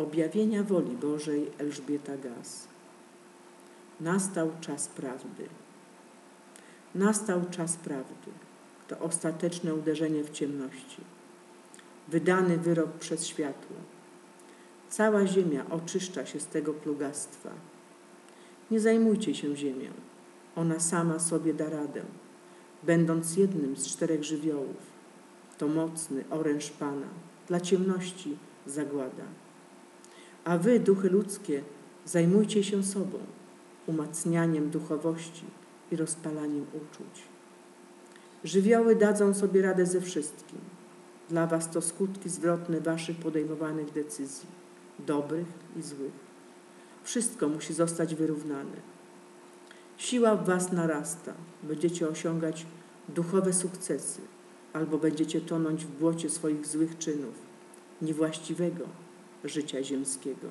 Objawienia woli Bożej Elżbieta Gaz. Nastał czas prawdy. Nastał czas prawdy. To ostateczne uderzenie w ciemności. Wydany wyrok przez światło. Cała ziemia oczyszcza się z tego plugastwa. Nie zajmujcie się ziemią. Ona sama sobie da radę, będąc jednym z czterech żywiołów. To mocny oręż Pana, dla ciemności zagłada. A wy, duchy ludzkie, zajmujcie się sobą, umacnianiem duchowości i rozpalaniem uczuć. Żywioły dadzą sobie radę ze wszystkim. Dla was to skutki zwrotne waszych podejmowanych decyzji, dobrych i złych. Wszystko musi zostać wyrównane. Siła w was narasta, będziecie osiągać duchowe sukcesy, albo będziecie tonąć w błocie swoich złych czynów, niewłaściwego życia ziemskiego.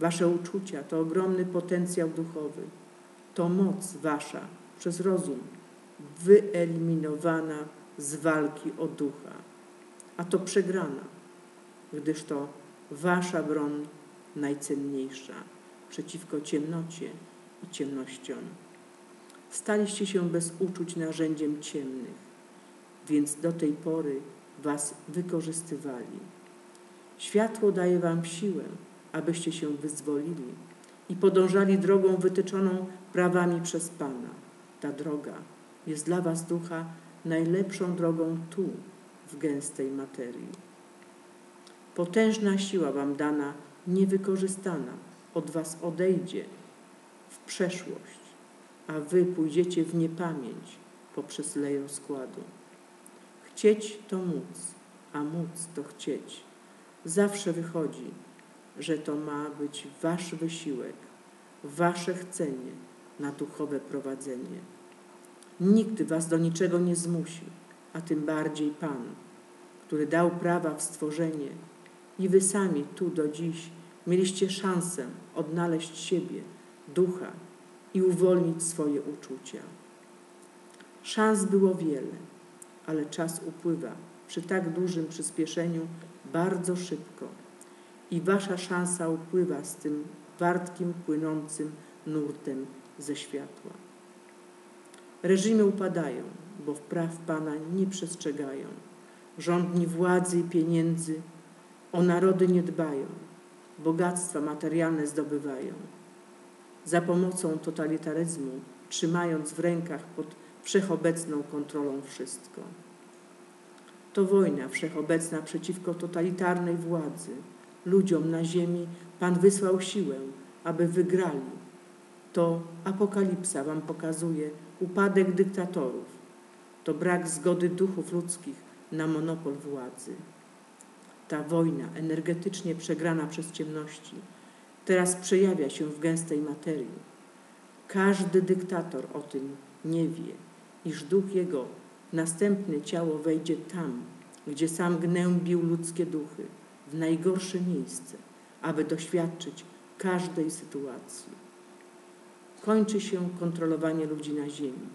Wasze uczucia to ogromny potencjał duchowy, to moc wasza przez rozum wyeliminowana z walki o ducha, a to przegrana, gdyż to wasza broń najcenniejsza przeciwko ciemnocie i ciemnościom. Staliście się bez uczuć narzędziem ciemnych, więc do tej pory was wykorzystywali. Światło daje wam siłę, abyście się wyzwolili i podążali drogą wytyczoną prawami przez Pana. Ta droga jest dla was ducha najlepszą drogą tu, w gęstej materii. Potężna siła wam dana, niewykorzystana, od was odejdzie w przeszłość, a wy pójdziecie w niepamięć poprzez lej rozkładu. Chcieć to móc, a móc to chcieć. Zawsze wychodzi, że to ma być wasz wysiłek, wasze chcenie na duchowe prowadzenie. Nikt was do niczego nie zmusi, a tym bardziej Pan, który dał prawa w stworzenie i wy sami tu do dziś mieliście szansę odnaleźć siebie, ducha i uwolnić swoje uczucia. Szans było wiele, ale czas upływa przy tak dużym przyspieszeniu bardzo szybko i wasza szansa upływa z tym wartkim, płynącym nurtem ze światła. Reżimy upadają, bo wpraw Pana nie przestrzegają. Rządni władzy i pieniędzy o narody nie dbają, bogactwa materialne zdobywają. Za pomocą totalitaryzmu, trzymając w rękach pod wszechobecną kontrolą wszystko. To wojna wszechobecna przeciwko totalitarnej władzy. Ludziom na ziemi Pan wysłał siłę, aby wygrali. To apokalipsa Wam pokazuje upadek dyktatorów. To brak zgody duchów ludzkich na monopol władzy. Ta wojna energetycznie przegrana przez ciemności teraz przejawia się w gęstej materii. Każdy dyktator o tym nie wie, iż duch jego następne ciało wejdzie tam, gdzie sam gnębił ludzkie duchy, w najgorsze miejsce, aby doświadczyć każdej sytuacji. Kończy się kontrolowanie ludzi na ziemi,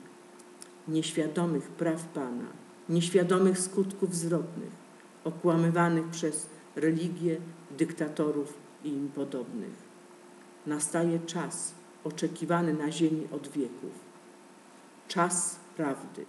nieświadomych praw Pana, nieświadomych skutków zwrotnych, okłamywanych przez religię, dyktatorów i im podobnych. Nastaje czas oczekiwany na ziemi od wieków. Czas prawdy.